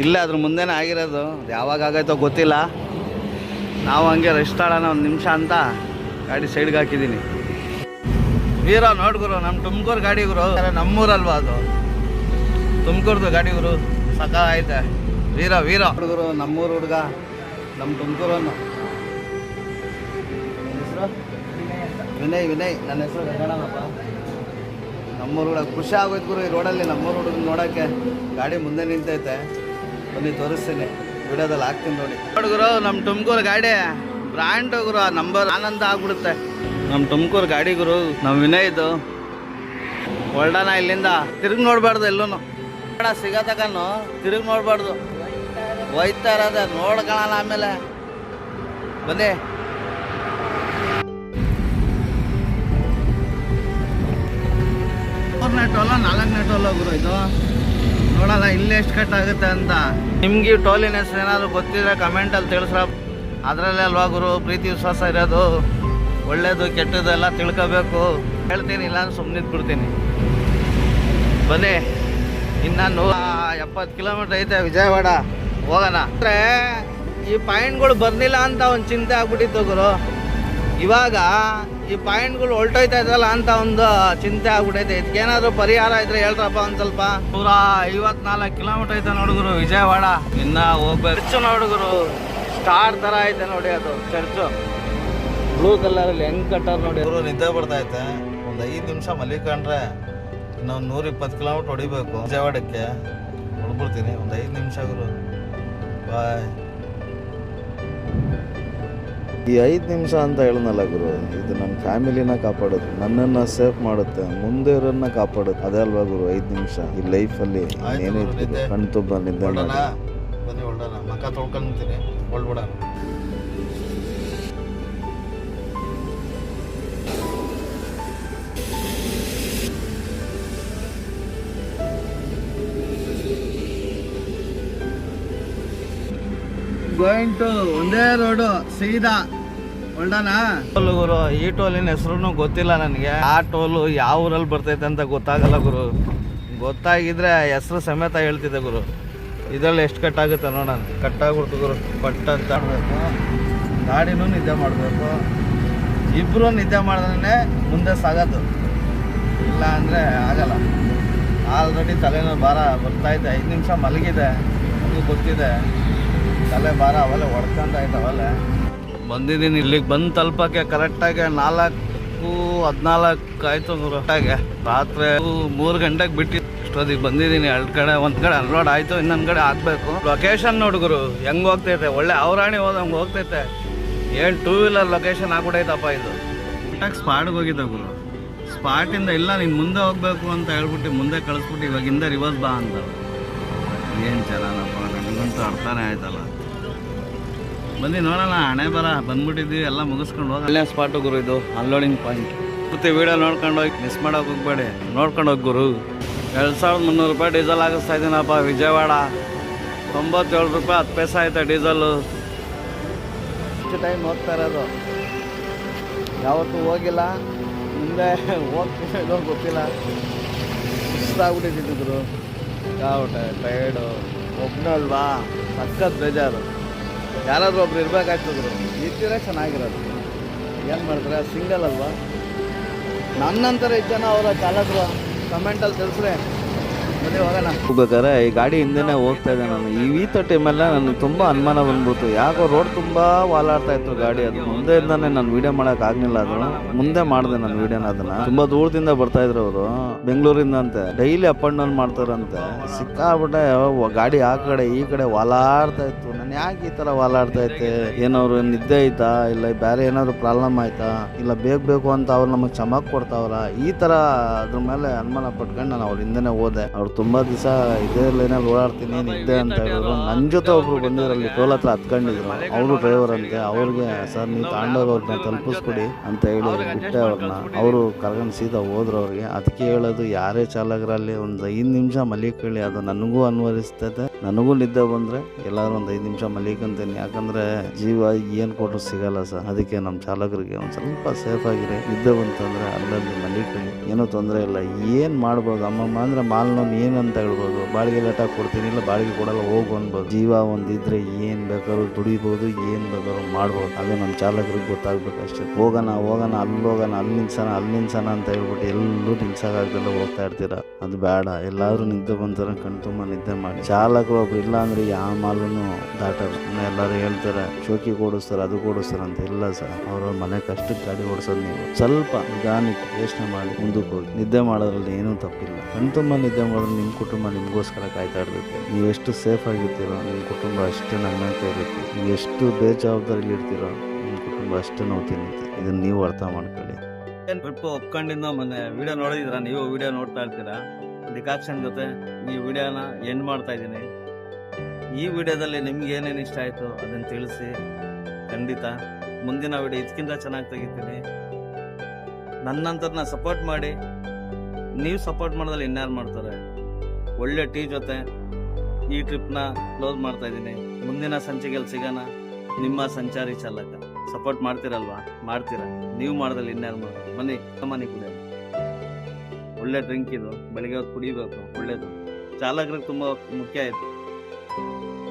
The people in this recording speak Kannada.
ಇಲ್ಲೇ, ಅದ್ರ ಮುಂದೆನೇ ಆಗಿರೋದು. ಯಾವಾಗ ಆಗೈತೋ ಗೊತ್ತಿಲ್ಲ. ನಾವು ಹಂಗೆ ರೆಸ್ಟ್ ಆಡೋಣ ಒಂದು ನಿಮಿಷ ಅಂತ ಗಾಡಿ ಸೈಡ್ಗೆ ಹಾಕಿದ್ದೀನಿ ವೀರ ನೋಡ್ಗುರು ನಮ್ಮ ತುಮಕೂರು ಗಾಡಿ ಗುರು. ನಮ್ಮೂರಲ್ವಾ ಅದು? ತುಮಕೂರ್ದು ಗಾಡಿ ಗುರು ಸಕ ಐತೆ ವೀರ. ವೀರ ಹುಡುಗರು ನಮ್ಮೂರು ಹುಡುಗ ನಮ್ಮ ತುಮಕೂರನ್ನು ಹೆಸರು? ವಿನಯ್ ವಿನಯ್. ನನ್ನ ಹೆಸರು ಗಂಗಣ್ಣನಪ್ಪ. ನಮ್ಮೂರು ಹುಡುಗ. ಖುಷಿ ಆಗೋಯ್ತು ಗುರು ಈ ರೋಡಲ್ಲಿ ನಮ್ಮೂರು ಹುಡುಗ ನೋಡೋಕ್ಕೆ. ಗಾಡಿ ಮುಂದೆ ನಿಂತೈತೆ. ಬನ್ನಿ, ತೋರಿಸ್ತೇನೆ. ವಿಡಿಯೋದಲ್ಲಿ ಹಾಕ್ತೀನಿ ನೋಡಿ. ಹುಡುಗರು ನಮ್ಮ ತುಮಕೂರು ಗಾಡಿ ಬ್ರ್ಯಾಂಡ್ ಗುರು ಆ ನಂಬರ್ ಆನಂದ ಆಗ್ಬಿಡುತ್ತೆ. ನಮ್ಮ ತುಮಕೂರು ಗಾಡಿ ಗುರು ನಮ್ಮ ವಿನಯ್ದು ಹೊಲ್ಡಾನ ಇಲ್ಲಿಂದ ತಿರುಗಿ ನೋಡಬಾರ್ದು ಎಲ್ಲೂ ಬೇಡ ಸಿಗತಕನು ತಿರುಗಿ ನೋಡಬಾರ್ದು. ಹೋಯ್ತಾ ಇರೋದೆ ನೋಡ್ಕೊಳ್ಳೋಣ ಆಮೇಲೆ. ಬನ್ನಿ. ಮೂರನೇ ಟೋಲ ನಾಲ್ಕನೇ ಗುರು ಇದು. ನೋಡೋಣ, ಇಲ್ಲಿ ಎಷ್ಟು ಕಟ್ ಆಗುತ್ತೆ ಅಂತ. ನಿಮ್ಗೆ ಹೆಸರು ಏನಾದ್ರು ಗೊತ್ತಿದ್ರೆ ಕಮೆಂಟಲ್ಲಿ ತಿಳಿಸ್ರ. ಅದರಲ್ಲೇ ಅಲ್ವಾ ಗುರು, ಪ್ರೀತಿ, ವಿಶ್ವಾಸ ಇರೋದು. ಒಳ್ಳೇದು ಕೆಟ್ಟದ್ದು ಎಲ್ಲ ತಿಳ್ಕೋಬೇಕು. ಹೇಳ್ತೀನಿ, ಇಲ್ಲ ಸುಮ್ಮನೆ ಬಿಡ್ತೀನಿ. ಬನ್ನಿ, ಇನ್ನು ನೂರ ಎಪ್ಪತ್ತು ಕಿಲೋಮೀಟ್ರ್ ಐತೆ ವಿಜಯವಾಡ. ಹೋಗೋಣ. ಅಂದ್ರೆ ಈ ಪಾಯಿಂಟ್ಗಳು ಬರ್ಲಿಲ್ಲ ಅಂತ ಒಂದು ಚಿಂತೆ ಆಗ್ಬಿಟ್ಟಿತ್ತು ಗುರು. ಇವಾಗ ಈ ಪಾಯಿಂಟ್ಗಳು ಹೊಲ್ಟೋಯ್ತಾ ಇದ್ದಲ್ಲ ಅಂತ ಒಂದು ಚಿಂತೆ ಆಗ್ಬಿಟ್ಟೈತೆ ಇದಕ್ಕೇನಾದ್ರು ಪರಿಹಾರ ಇದ್ರೆ ಹೇಳ್ರಪ್ಪ ಒಂದು ಸ್ವಲ್ಪ. ನೂರ ಐವತ್ನಾಲ್ಕು ಕಿಲೋಮೀಟರ್ ಐತೆ ನೋಡುಗರು ವಿಜಯವಾಡ. ಇನ್ನ ಹೋಗ್ಬೇಕು. ಚರ್ಚು ನೋಡುಗರು ಸ್ಟಾರ್ ತರ ಐತೆ ನೋಡಿ ಅದು ಚರ್ಚು. ಬ್ಲೂ ಕಲರಲ್ಲಿ ಹೆಂಗ್ ಕಟ್ಟರ್ ನೋಡಿ. ನಿದ್ದೆ ಬರ್ತಾ ಐತೆ. ಒಂದು ಐದ್ ನಿಮಿಷ ಮಲಿಕಂಡ್ರೆ ಇನ್ನೊಂದು ನೂರ ಇಪ್ಪತ್ತು ಕಿಲೋಮೀಟರ್ ಹೊಡಿಬೇಕು. ವಿಜಯವಾಡಕ್ಕೆ ಹೊಡ್ಬಿಡ್ತೀನಿ. ಒಂದು ಐದ್ ನಿಮಿಷ ಗುರು. ಬಾಯ್ ಈ ಐದು ನಿಮಿಷ ಅಂತ ಹೇಳನಲ್ಲ ಗುರು ಇದು ನನ್ನ ಫ್ಯಾಮಿಲಿನ ಕಾಪಾಡುತ್ತೆ ನನ್ನನ್ನ ಸೇಫ್ ಮಾಡುತ್ತೆ ಮುಂದೆ ಇರೋನ್ನ ಕಾಪಾಡುತ್ತೆ ಅದೇ ಅಲ್ವಾ ಗುರು ಐದು ನಿಮಿಷ. ಈ ಲೈಫಲ್ಲಿ ಅಲ್ಲಿ ಏನೇ ನಿದ್ದೆ. ಕಣ್ ತುಂಬ ನಿದ್ದೆ ಹೊರಡೋಣ ಮಾಡಿ. ಬನ್ನಿ ಹೊರಡೋಣ ಮಕ್ಕ ತೊಳ್ಕೊಂತೀನಿ ಹೊಳ್ಬಿಡೋಣ. ಗೋಯಿಂಗ್ ಟು ಒಂದೇ ರೋಡು ಸೀದಾ. ಗುರು, ಈ ಟೋಲಿನ ಹೆಸರು ಗೊತ್ತಿಲ್ಲ ನನಗೆ. ಆ ಟೋಲು ಯಾವ ಊರಲ್ಲಿ ಬರ್ತೈತೆ ಅಂತ ಗೊತ್ತಾಗಲ್ಲ ಗುರು. ಗೊತ್ತಾಗಿದ್ರೆ ಹೆಸರು ಸಮೇತ ಹೇಳ್ತಿದ್ದೆ ಗುರು. ಇದರಲ್ಲಿ ಎಷ್ಟು ಕಟ್ಟಾಗುತ್ತೆ ನೋಡೋಣ. ಕಟ್ಟಾಗ್ಬಿಡ್ತು ಗುರು. ಪಟ್ಟ ಅಂತ ಮಾಡಬೇಕು. ಗಾಡಿನೂ ನಿದ್ದೆ ಮಾಡಬೇಕು. ಇಬ್ಬರು ನಿದ್ದೆ ಮಾಡಿದ್ರೆ ಮುಂದೆ ಸಾಗೋದು. ಇಲ್ಲ ಅಂದರೆ ಆಗಲ್ಲ. ಆಲ್ರೆಡಿ ತಲೆನೋ ಭಾರ ಬರ್ತಾಯಿದೆ ಐದು ನಿಮಿಷ ಮಲಗಿದೆ. ನನಗೂ ಗೊತ್ತಿದೆ. ತಲೆ ಭಾರ ಅವಲ್ಲೇ ಹೊಡ್ಕೊಂತ ಆಯ್ತು ಅವೆಲ್ಲ. ಬಂದಿದ್ದೀನಿ. ಇಲ್ಲಿಗೆ ಬಂದು ತಲುಪಕ್ಕೆ ಕರೆಕ್ಟಾಗಿ ನಾಲ್ಕು, ಹದಿನಾಲ್ಕು ಆಯಿತು ಕರೆಕ್ಟಾಗಿ ರಾತ್ರಿ ಮೂರು ಗಂಟೆಗೆ ಬಿಟ್ಟು ಇಷ್ಟೊತ್ತಿಗೆ ಬಂದಿದ್ದೀನಿ. ಎರಡು ಕಡೆ, ಒಂದು ಕಡೆ ಅನ್ಲೋಡ್ ಆಯಿತು, ಇನ್ನೊಂದು ಕಡೆ ಹಾಕ್ಬೇಕು ಲೊಕೇಶನ್ ನೋಡುಗರು ಹೆಂಗೆ ಹೋಗ್ತೈತೆ? ಒಳ್ಳೆ ಅವರಾಣಿ ಹೋದಂಗೆ ಹೋಗ್ತೈತೆ. ಏನು ಟೂ ವೀಲರ್ ಲೊಕೇಶನ್ ಆಗ್ಬಿಟ್ಟೈತಪ್ಪ ಇದು. ಕರೆಕ್ಟಾಗಿ ಸ್ಪಾಟ್ಗೆ ಹೋಗಿದ್ದೆ ಗುರು. ಸ್ಪಾಟಿಂದ ಇಲ್ಲ, ನೀನು ಮುಂದೆ ಹೋಗ್ಬೇಕು ಅಂತ ಹೇಳ್ಬಿಟ್ಟು ಮುಂದೆ ಕಳಿಸ್ಬಿಟ್ಟು ಇವಾಗಿಂದ ರಿವರ್ಸ್ ಬಾ ಅಂತ. ಏನು ಚೆನ್ನಾಗಪ್ಪ ನನಗಂತೂ ಅರ್ಥನೇ ಆಯ್ತಲ್ಲ. ಬನ್ನಿ ನೋಡೋಣ ಹಣೆ ಬರ ಬಂದ್ಬಿಟ್ಟಿದ್ವಿ ಎಲ್ಲ ಮುಗಿಸ್ಕೊಂಡು ಹೋಗಿ ಅಲ್ಲೇ ಸ್ಪಾಟ್ ಗುರು ಇದು ಅನ್ಲೋಡಿಂಗ್ ಪಾಯಿಂಟ್ ಮತ್ತೆ ವೀಡಿಯೋ ನೋಡ್ಕೊಂಡು ಹೋಗಿ ಮಿಸ್ ಮಾಡೋಕೆ ಹೋಗ್ಬೇಡಿ. ನೋಡ್ಕೊಂಡು ಹೋಗಿ ಗುರು. ಎರಡು ಸಾವಿರದ ಮುನ್ನೂರು ರೂಪಾಯಿ ಡೀಸೆಲ್ ಹಾಕಿಸ್ತಾ ಇದ್ದೀನಪ್ಪ ವಿಜಯವಾಡ. ತೊಂಬತ್ತೇಳು ರೂಪಾಯಿ ಹತ್ತು ಪೈಸೆ ಆಯ್ತಾ ಡೀಸೆಲ್ಲು ಇಷ್ಟು ಟೈಮ್ ಹೋಗ್ತಾ ಇರೋದು. ಯಾವತ್ತೂ ಹೋಗಿಲ್ಲ. ಮುಂದೆ ಹೋಗ್ತೀನಿ ಗೊತ್ತಿಲ್ಲ. ಸುಸ್ತಾಗ್ಬಿಟ್ಟಿದ್ದೀನಿ ಗುರು. ಕಾವುಟೆ ಟೈರ್ಡು ಒಬ್ಬನಲ್ವಾ ಸಖತ್ ಬೇಜಾರು. ಯಾರಾದ್ರೂ ಒಬ್ರು ಇರಬೇಕಾಗ್ತದ್ರು ಇರ್ತೀರ ಚೆನ್ನಾಗಿರೋದು. ಏನು ಮಾಡಿದ್ರೆ ಸಿಂಗಲ್ ಅಲ್ವಾ? ನನ್ನಂತರ ಇದ್ದ ಜನ ಅವರ ಚಾಲಕರು ಕಮೆಂಟಲ್ಲಿ ತಿಳಿಸ್ರೆ ಹೋಗ್ಬೇಕಾದ್ರೆ ಈ ಗಾಡಿ ಹಿಂದೆನೇ ಹೋಗ್ತಾ ಇದ್ದೆ ನಾನು. ಈ ವೀತ ಟೈಮೆಲ್ಲ ನನಗೆ ತುಂಬ ಅನುಮಾನ ಬಂದ್ಬಿಡ್ತು. ಯಾಕೋ ರೋಡ್ ತುಂಬ ವಾಲಾಡ್ತಾ ಇತ್ತು ಗಾಡಿ ಅದು. ಮುಂದೆಯಿಂದಾನೆ ನಾನು ವೀಡಿಯೋ ಆಗಲಿಲ್ಲ ಅದು. ಮುಂದೆ ಮಾಡಿದೆ ನಾನು ವಿಡಿಯೋನ ಅದನ್ನು. ತುಂಬ ದೂರದಿಂದ ಬರ್ತಾ ಇದ್ರು ಅವರು. ಬೆಂಗಳೂರಿಂದ ಅಂತೆ ಡೈಲಿ ಅಪ್ ಆ್ಯಂಡ್ ಡೌನ್ ಮಾಡ್ತಾರಂತೆ. ಸಿಕ್ಕಾಬಿಟ್ಟೆ ಗಾಡಿ ಆ ಕಡೆ ಈ ಕಡೆ ವಾಲಾಡ್ತಾ ಇತ್ತು. ಯಾಕೆ ಈ ಥರ ಐತೆ ಏನವ್ರು ನಿದ್ದೆ ಐತಾ ಇಲ್ಲ ಬೇರೆ ಏನಾದ್ರು ಪ್ರಾಬ್ಲಮ್ ಆಯ್ತಾ? ಇಲ್ಲ ಬೇಕು ಬೇಕು ಅಂತ ಅವ್ರು ನಮಗೆ ಚಮಕ್ ಕೊಡ್ತಾವ್ರ? ಈ ತರ ಅದ್ರ ಮೇಲೆ ಅನುಮಾನ ಪಟ್ಕೊಂಡು ನಾನು ಅವ್ರ ಹಿಂದೆನೆ ಹೋದೆ. ಅವ್ರು ತುಂಬಾ ದಿವಸ ಇದೇ ಲೈನಲ್ಲಿ ಓಡಾಡ್ತೀನಿ, ನಿದ್ದೆ ಅಂತ ಹೇಳಿದ್ರು. ನನ್ನ ಜೊತೆ ಒಬ್ರು ಬಂದಿರಲ್ಲಿ ಟೋಲ್ ಹತ್ರ ಹತ್ಕೊಂಡಿದ್ರು. ಅವರು ಡ್ರೈವರ್ ಅಂತೆ. ಅವ್ರಿಗೆ, ಸರ್, ನೀವು ತಾಂಡೋರವ್ರನ್ನ ತಲುಪಿಸ್ಕೊಡಿ ಅಂತ ಹೇಳಿ ಬಿಟ್ಟೆ ಅವ್ರನ್ನ ಅವರು ಕರ್ಕೊಂಡು ಸೀದಾ ಹೋದ್ರು ಅವ್ರಿಗೆ. ಅದಕ್ಕೆ ಹೇಳೋದು, ಯಾರೇ ಚಾಲಕರಲ್ಲಿ ಒಂದು ಐದು ನಿಮಿಷ ಮಲಿಕೊಳ್ಳಿ. ಅದು ನನಗೂ ಅನ್ವಯಿಸ್ತದೆ ನನಗೂ ನಿದ್ದೆ ಬಂದರೆ ಎಲ್ಲರೂ ಒಂದು ಐದು ನಿಮಿಷ ಮಲೀಕಂತೀನಿ. ಯಾಕಂದರೆ ಜೀವ ಏನು ಕೊಟ್ಟರು ಸಿಗಲ್ಲ ಸರ್. ಅದಕ್ಕೆ ನಮ್ಮ ಚಾಲಕರಿಗೆ ಒಂದು ಸ್ವಲ್ಪ ಸೇಫ್ ಆಗಿರಿ. ನಿದ್ದೆ ಬಂತಂದರೆ ಅಲ್ಲಲ್ಲಿ ಮಲಿಕೊಳ್ಳಿ. ಏನೂ ತೊಂದರೆ ಇಲ್ಲ. ಏನು ಮಾಡ್ಬೋದು? ಅಮ್ಮಮ್ಮ ಅಂದರೆ ಮಾಲ್ನವ್ನು ಏನಂತ ಹೇಳ್ಬೋದು ಬಾಳಿಗೆ ಲೇಟಾಗಿ ಕೊಡ್ತೀನಿ ಇಲ್ಲ ಬಾಳಿಗೆ ಕೊಡಲ್ಲ, ಹೋಗು ಅನ್ಬೋದು. ಜೀವ ಒಂದಿದ್ರೆ ಏನು ಬೇಕಾದ್ರೂ ದುಡಿಬೋದು, ಏನು ಬೇಕಾದ್ರೂ ಮಾಡ್ಬೋದು. ಅದು ನಮ್ಮ ಚಾಲಕರಿಗೆ ಗೊತ್ತಾಗ್ಬೇಕು ಅಷ್ಟೇ. ಹೋಗೋಣ ಹೋಗೋಣ, ಅಲ್ಲಿ ಹೋಗೋಣ, ಅಲ್ಲಿ ನಿಲ್ಸೋಣ ಅಲ್ಲಿ ನಿಲ್ಸೋಣ ಅಂತ ಹೇಳ್ಬಿಟ್ಟು ಎಲ್ಲೂ ನಿಲ್ಸೋಕ್ಕಾಗ್ದಲ್ಲ ಹೋಗ್ತಾ ಇರ್ತೀರ? ಅದು ಬೇಡ. ಎಲ್ಲಾದರೂ ನಿದ್ದೆ ಬಂತಾರೆ ಕಣ್ ತುಂಬ ನಿದ್ದೆ ಮಾಡಿ. ಚಾಲಕರು ಒಬ್ರು ಇಲ್ಲ ಅಂದ್ರೆ ಯಾವ ಮಾಲನ್ನು ದಾಟರ್ ಎಲ್ಲರೂ ಹೇಳ್ತಾರೆ, ಶೋಕಿ ಸರ್, ಅದು ಕೊಡಿಸ್ತಾರೆ ಅಂತ. ಇಲ್ಲ ಸರ್ ಅವ್ರವ್ರ ಮನೆ ಕಷ್ಟಕ್ಕೆ ಗಾಡಿ ಓಡಿಸೋದು ನೀವು. ಸ್ವಲ್ಪ ನಿಧಾನಕ್ಕೆ ಯೋಚನೆ ಮಾಡಿ ಮುಂದಕ್ಕೆ ಹೋಗಿ. ನಿದ್ದೆ ಮಾಡೋದ್ರಲ್ಲಿ ಏನೂ ತಪ್ಪಿಲ್ಲ. ಕಣ್ ತುಂಬ ನಿದ್ದೆ ಮಾಡಿದ್ರೆ ನಿಮ್ಮ ಕುಟುಂಬ ನಿಮಗೋಸ್ಕರ ಕಾಯ್ತಾ ಇರ್ತೈತೆ ನೀವು ಎಷ್ಟು ಸೇಫ್ ಆಗಿರ್ತೀರೋ, ನಿಮ್ಮ ಕುಟುಂಬ ಅಷ್ಟು ನನ್ನಂತೆ ಇರುತ್ತೆ. ನೀವು ಎಷ್ಟು ಬೇಜವಾಬ್ದಾರಿಲಿ ಇರ್ತೀರೋ, ನಿಮ್ಮ ಕುಟುಂಬ ಅಷ್ಟು ನೋವು ತಿನ್ನುತ್ತೆ. ಇದನ್ನು ನೀವು ಅರ್ಥ ಮಾಡ್ಕೊಳ್ಳಿ. ಟ್ರಿಪ್ ಒಪ್ಕೊಂಡಿಂದ ಮೊನ್ನೆ, ವಿಡಿಯೋ ನೋಡಿದಿರಾ ನೀವು ವಿಡಿಯೋ ನೋಡ್ತಾ ಇರ್ತೀರಾ? ಡಿಕಾಕ್ಷನ್ ಜೊತೆ, ಈ ವಿಡಿಯೋನ ಎಂಡ್ ಮಾಡ್ತಾ ಇದ್ದೀನಿ. ಈ ವಿಡಿಯೋದಲ್ಲಿ ನಿಮ್ಗೆ ಏನೇನು ಇಷ್ಟ ಆಯಿತು ಅದನ್ನು ತಿಳಿಸಿ. ಖಂಡಿತ. ಮುಂದಿನ ವಿಡಿಯೋ ಇದಕ್ಕಿಂತ ಚೆನ್ನಾಗಿ ತೆಗಿತೀನಿ. ನನ್ನಂಥದ್ದನ್ನ ಸಪೋರ್ಟ್ ಮಾಡಿ. ನೀವು ಸಪೋರ್ಟ್ ಮಾಡೋದ್ರಲ್ಲಿ ಇನ್ಯಾರು ಮಾಡ್ತಾರೆ? ಒಳ್ಳೆ ಟೀ ಜೊತೆ ಈ ಟ್ರಿಪ್ನ ಕ್ಲೋಸ್ ಮಾಡ್ತಾ ಇದ್ದೀನಿ. ಮುಂದಿನ ಸಂಚಿಕೆಯಲ್ಲಿ ಸಿಗೋಣ. ನಿಮ್ಮ ಸಂಚಾರಿ ಚಾಲಕ. ಸಪೋರ್ಟ್ ಮಾಡ್ತೀರಲ್ವಾ? ಮಾಡ್ತೀರಾ. ನೀವು ಮಾಡೋದ್ರಲ್ಲಿ ಇನ್ಯಾರು ಮಾಡೋದು ಮನೆ ಮನೆ ಕುಡಿಯೋದು ಒಳ್ಳೆ ಡ್ರಿಂಕ್ ಇದು. ಬೆಳಿಗ್ಗೆ ಕುಡಿಬೇಕು. ಒಳ್ಳೇದು. ಚಾಲಕರಿಗೆ ತುಂಬ ಮುಖ್ಯ ಆಯ್ತು thank you